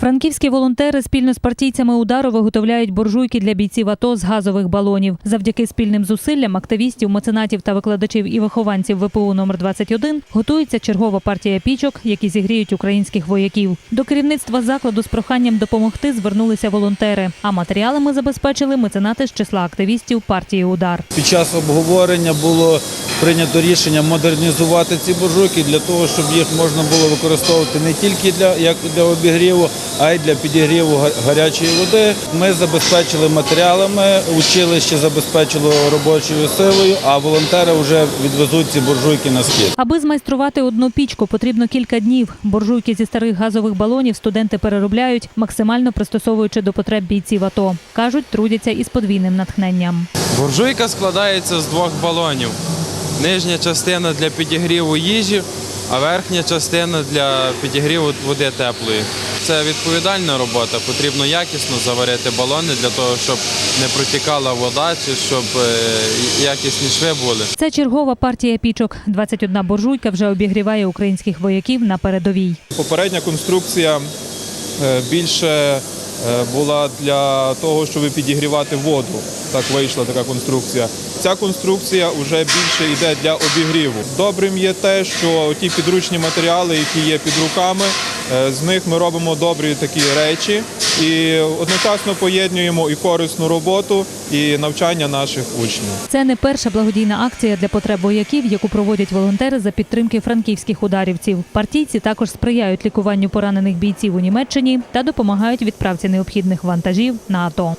Франківські волонтери спільно з партійцями удару виготовляють буржуйки для бійців АТО з газових балонів. Завдяки спільним зусиллям активістів, меценатів та викладачів і вихованців ВПУ номер 21 готується чергова партія пічок, які зігріють українських вояків. До керівництва закладу з проханням допомогти звернулися волонтери. А матеріалами забезпечили меценати з числа активістів партії Удар. Під час обговорення було прийнято рішення модернізувати ці буржуйки для того, щоб їх можна було використовувати не тільки для як для обігріву, а й для підігріву гарячої води. Ми забезпечили матеріалами, училище забезпечило робочою силою, а волонтери вже відвезуть ці буржуйки на схід. Аби змайструвати одну пічку, потрібно кілька днів. Буржуйки зі старих газових балонів студенти переробляють, максимально пристосовуючи до потреб бійців АТО. Кажуть, трудяться із подвійним натхненням. Буржуйка складається з двох балонів. Нижня частина для підігріву їжі, а верхня частина для підігріву води теплої. Це відповідальна робота. Потрібно якісно заварити балони для того, щоб не протікала вода чи щоб е, якісні шви були. Це чергова партія пічок. 21 буржуйка вже обігріває українських вояків на передовій. Попередня конструкція е, більше була для того, щоб підігрівати воду. Так вийшла така конструкція. Ця конструкція вже більше йде для обігріву. Добрим є те, що ті підручні матеріали, які є під руками, е, з них ми робимо добрі такі речі і одночасно поєднуємо і корисну роботу, і навчання наших учнів. Це не перша благодійна акція для потреб вояків, яку проводять волонтери за підтримки франківських ударівців. Партійці також сприяють лікуванню поранених бійців у Німеччині та допомагають відправці необхідних вантажів на АТО.